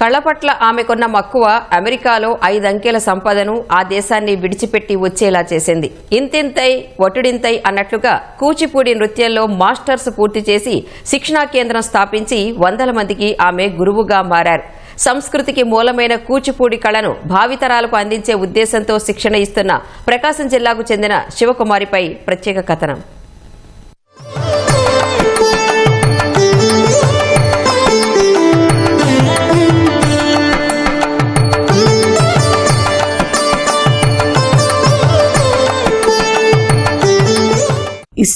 కళ్ళ పట్ల ఆమెకున్న మక్కువ అమెరికాలో ఐదంకెల సంపదను ఆ దేశాన్ని విడిచిపెట్టి వచ్చేలా చేసింది. ఇంతింతై ఒటుడింతై అన్నట్లుగా కూచిపూడి నృత్యంలో మాస్టర్స్ పూర్తి చేసి శిక్షణా కేంద్రం స్థాపించి వందల మందికి ఆమె గురువుగా మారారు. సంస్కృతికి మూలమైన కూచిపూడి కళను భావితరాలకు అందించే ఉద్దేశంతో శిక్షణ ఇస్తున్న ప్రకాశం జిల్లాకు చెందిన శివకుమారిపై ప్రత్యేక కథనం.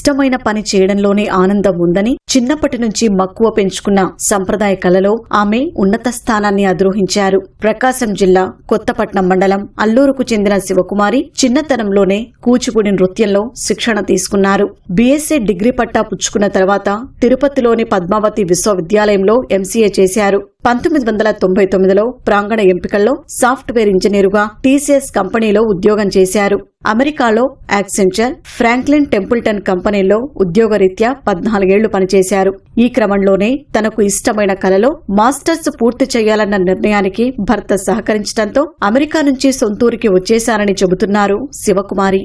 ఇష్టమైన పని చేయడంలోనే ఆనందం ఉందని చిన్నప్పటి నుంచి మక్కువ పెంచుకున్న సంప్రదాయ కళలో ఆమె ఉన్నత స్థానాన్ని అధిరోహించారు. ప్రకాశం జిల్లా కొత్తపట్నం మండలం అల్లూరుకు చెందిన శివకుమారి చిన్నతనంలోనే కూచిపూడి నృత్యంలో శిక్షణ తీసుకున్నారు. బీఎస్సీ డిగ్రీ పట్టా పుచ్చుకున్న తర్వాత తిరుపతిలోని పద్మావతి విశ్వవిద్యాలయంలో ఎంసీఏ చేశారు. పంతొమ్మిది వందల తొంభై తొమ్మిదిలో ప్రాంగణ ఎంపికల్లో సాఫ్ట్వేర్ ఇంజనీరుగా టీసీఎస్ కంపెనీలో ఉద్యోగం చేశారు. అమెరికాలో యాక్సెంచర్ ఫ్రాంక్లిన్ టెంపుల్టన్ కంపెనీల్లో ఉద్యోగరీత్యా పద్నాలుగేళ్ళు పనిచేశారు. ఈ క్రమంలోనే తనకు ఇష్టమైన కళలో మాస్టర్స్ పూర్తి చేయాలన్న నిర్ణయానికి భర్త సహకరించడంతో అమెరికా నుంచి సొంతూరికి వచ్చేశారని చెబుతున్నారు శివకుమారి.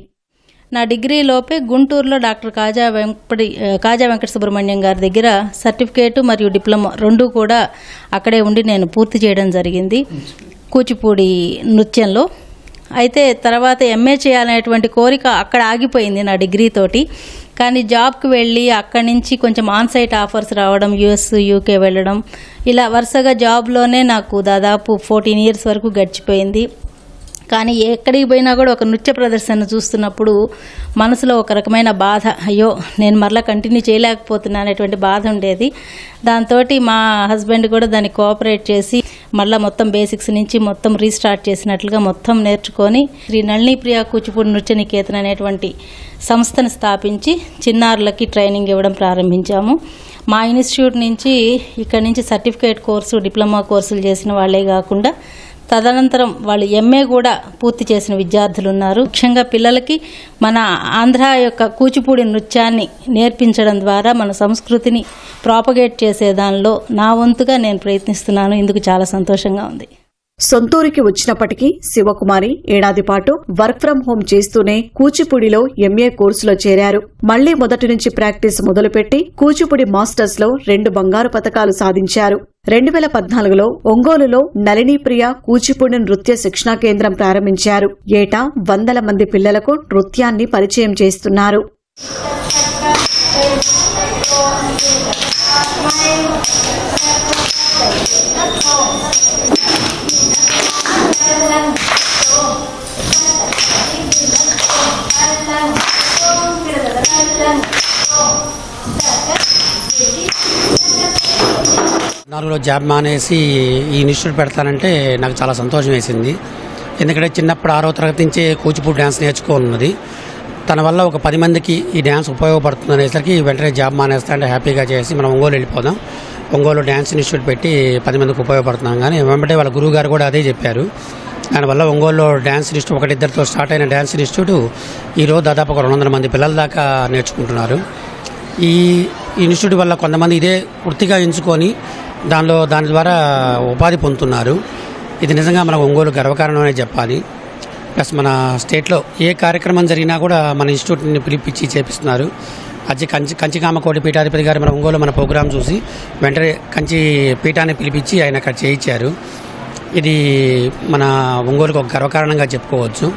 నా డిగ్రీ లోపే గుంటూరులో డాక్టర్ కాజా వెంపటి కాజా వెంకట సుబ్రహ్మణ్యం గారి దగ్గర సర్టిఫికేటు మరియు డిప్లొమా రెండు కూడా అక్కడే ఉండి నేను పూర్తి చేయడం జరిగింది. కూచిపూడి నృత్యంలో. అయితే తర్వాత ఎంఏ చేయాలనేటువంటి కోరిక అక్కడ ఆగిపోయింది నా డిగ్రీ తోటి. కానీ జాబ్కి వెళ్ళి అక్కడి నుంచి కొంచెం ఆన్సైట్ ఆఫర్స్ రావడం యుఎస్ యూకే వెళ్ళడం ఇలా వరుసగా జాబ్లోనే నాకు దాదాపు ఫోర్టీన్ ఇయర్స్ వరకు గడిచిపోయింది. కానీ ఎక్కడికి పోయినా కూడా ఒక నృత్య ప్రదర్శన చూస్తున్నప్పుడు మనసులో ఒక రకమైన బాధ అయ్యో నేను మరలా కంటిన్యూ చేయలేకపోతున్నా అనేటువంటి బాధ ఉండేది. దాంతో మా హస్బెండ్ కూడా దాన్ని కోఆపరేట్ చేసి మళ్ళీ మొత్తం బేసిక్స్ నుంచి మొత్తం రీస్టార్ట్ చేసినట్లుగా మొత్తం నేర్చుకొని శ్రీ నళిని ప్రియా కూచిపూడి నృత్య నికేతన్ అనేటువంటి సంస్థను స్థాపించి చిన్నారులకి ట్రైనింగ్ ఇవ్వడం ప్రారంభించాము. మా ఇన్స్టిట్యూట్ నుంచి ఇక్కడ నుంచి సర్టిఫికేట్ కోర్సు డిప్లొమా కోర్సులు చేసిన వాళ్ళే కాకుండా తదనంతరం వాళ్ళు ఎంఏ కూడా పూర్తి చేసిన విద్యార్థులు ఉన్నారు ముఖ్యంగా పిల్లలకి మన ఆంధ్ర యొక్క కూచిపూడి నృత్యాన్ని నేర్పించడం ద్వారా మన సంస్కృతిని ప్రాపగేట్ చేసే దానిలో నా వంతుగా నేను ప్రయత్నిస్తున్నాను. ఇందుకు చాలా సంతోషంగా ఉంది. సొంతూరికి వచ్చినప్పటికీ శివకుమారి ఏడాది పాటు వర్క్ ఫ్రం హోం చేస్తూనే కూచిపూడిలో ఎంఏ కోర్సులో చేరారు. మళ్ళీ మొదటి నుంచి ప్రాక్టీస్ మొదలుపెట్టి కూచిపూడి మాస్టర్స్లో రెండు బంగారు పతకాలు సాధించారు. రెండు వేల పద్నాలుగులో ఒంగోలులో నళినీప్రియ కూచిపూడి నృత్య శిక్షణా కేంద్రం ప్రారంభించారు. ఏటా వందల మంది పిల్లలకు నృత్యాన్ని పరిచయం చేస్తున్నారు. నాలుగులో జాబ్ మానేసి ఈ ఇన్స్టిట్యూట్ పెడతానంటే నాకు చాలా సంతోషం వేసింది. ఎందుకంటే చిన్నప్పుడు ఆరో తరగతి నుంచే కూచిపూడి డ్యాన్స్ నేర్చుకోనున్నది. తన వల్ల ఒక పది మందికి ఈ డ్యాన్స్ ఉపయోగపడుతుంది అనేసరికి వెంటనే జాబ్ మానేస్తా అంటే హ్యాపీగా చేసి మనం ఒంగోలు వెళ్ళిపోదాం. ఒంగోలు డ్యాన్స్ ఇన్స్టిట్యూట్ పెట్టి పది మందికి ఉపయోగపడుతున్నాం. కానీ వెంబడే వాళ్ళ గురువు గారు కూడా అదే చెప్పారు. దానివల్ల ఒంగోలులో డ్యాన్స్ ఇన్స్టిట్యూట్ ఒకటిద్దరితో స్టార్ట్ అయిన డ్యాన్స్ ఇన్స్టిట్యూట్ ఈరోజు దాదాపు ఒక రెండు వందల మంది పిల్లల దాకా నేర్చుకుంటున్నారు. ఈ ఇన్స్టిట్యూట్ వల్ల కొంతమంది ఇదే వృత్తిగా ఎంచుకొని దానిలో దాని ద్వారా ఉపాధి పొందుతున్నారు. ఇది నిజంగా మన ఒంగోలు గర్వకారణమనే చెప్పాలి. ప్లస్ మన స్టేట్లో ఏ కార్యక్రమం జరిగినా కూడా మన ఇన్స్టిట్యూట్ని పిలిపించి చేపిస్తున్నారు. అజ్జి కంచి కంచికామ కోటి పీఠాధిపతి గారు మన ఒంగోలు మన ప్రోగ్రాం చూసి వెంటనే కంచి పీఠాన్ని పిలిపించి ఆయన అక్కడ చేయించారు. ఇది మన ఒంగోలుకు ఒక గర్వకారణంగా చెప్పుకోవచ్చు.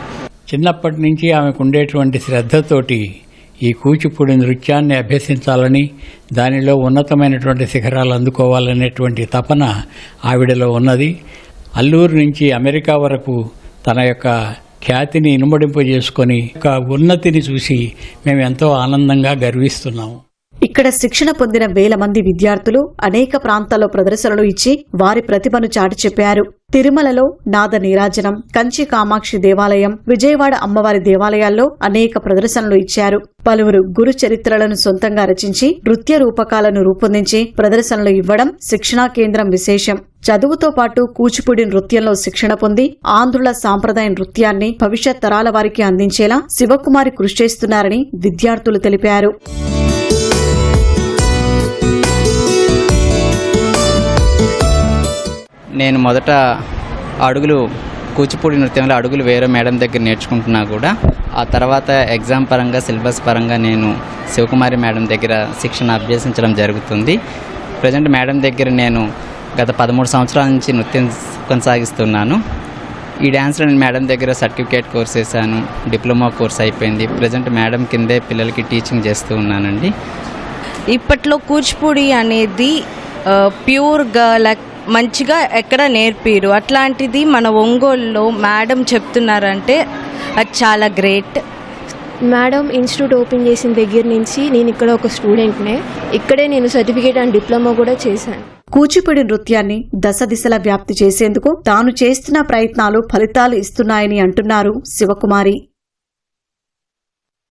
చిన్నప్పటి నుంచి ఆమెకు ఉండేటువంటి శ్రద్ధతోటి ఈ కూచిపూడి నృత్యాన్ని అభ్యసించాలని దానిలో ఉన్నతమైనటువంటి శిఖరాలు అందుకోవాలనేటువంటి తపన ఆవిడలో ఉన్నది. అల్లూరు నుంచి అమెరికా వరకు తన యొక్క ఖ్యాతిని ఇనుమడింపజేసుకొని ఒక ఉన్నతిని చూసి మేము ఎంతో ఆనందంగా గర్విస్తున్నాము. ఇక్కడ శిక్షణ పొందిన వేల మంది విద్యార్థులు అనేక ప్రాంతాల్లో ప్రదర్శనలు ఇచ్చి వారి ప్రతిభను చాటి చెప్పారు. తిరుమలలో నాద నీరాజనం కంచి కామాక్షి దేవాలయం విజయవాడ అమ్మవారి దేవాలయాల్లో అనేక ప్రదర్శనలు ఇచ్చారు. పలువురు గురు చరిత్రలను సొంతంగా రచించి నృత్య రూపకాలను రూపొందించి ప్రదర్శనలు ఇవ్వడం శిక్షణా కేంద్రం విశేషం. చదువుతో పాటు కూచిపూడి నృత్యంలో శిక్షణ పొంది ఆంధ్రుల సాంప్రదాయ నృత్యాన్ని భవిష్యత్ తరాల వారికి అందించేలా శివకుమారి కృషి చేస్తున్నారని విద్యార్థులు తెలిపారు. నేను మొదట అడుగులు కూచిపూడి నృత్యంలో అడుగులు వేరే మేడం దగ్గర నేర్చుకుంటున్నా కూడా. ఆ తర్వాత ఎగ్జామ్ పరంగా సిలబస్ పరంగా నేను శివకుమారి మేడం దగ్గర శిక్షణ అభ్యసించడం జరుగుతుంది. ప్రజెంట్ మేడం దగ్గర నేను గత పదమూడు సంవత్సరాల నుంచి నృత్యం కొనసాగిస్తున్నాను. ఈ డ్యాన్స్లో నేను మేడం దగ్గర సర్టిఫికేట్ కోర్స్ చేశాను డిప్లొమా కోర్స్ అయిపోయింది. ప్రజెంట్ మేడం కిందే పిల్లలకి టీచింగ్ చేస్తూ ఉన్నానండి. ఇప్పట్లో కూచిపూడి అనేది ప్యూర్గా లైక్ మంచిగా ఎక్కడ నేర్పిరు. అట్లాంటిది మన ఒంగోలులో మేడం చెప్తున్నారంటే అది చాలా గ్రేట్. మేడం ఇన్స్టిట్యూట్ ఓపెన్ చేసిన దగ్గర నుంచి నేను ఇక్కడ ఒక స్టూడెంట్నే. ఇక్కడే నేను సర్టిఫికేట్ అండ్ డిప్లొమా కూడా చేశాను. కూచిపూడి నృత్యాన్ని దశ దిశల వ్యాప్తి చేసేందుకు తాను చేస్తున్న ప్రయత్నాలు ఫలితాలు ఇస్తున్నాయని అంటున్నారు శివకుమారి.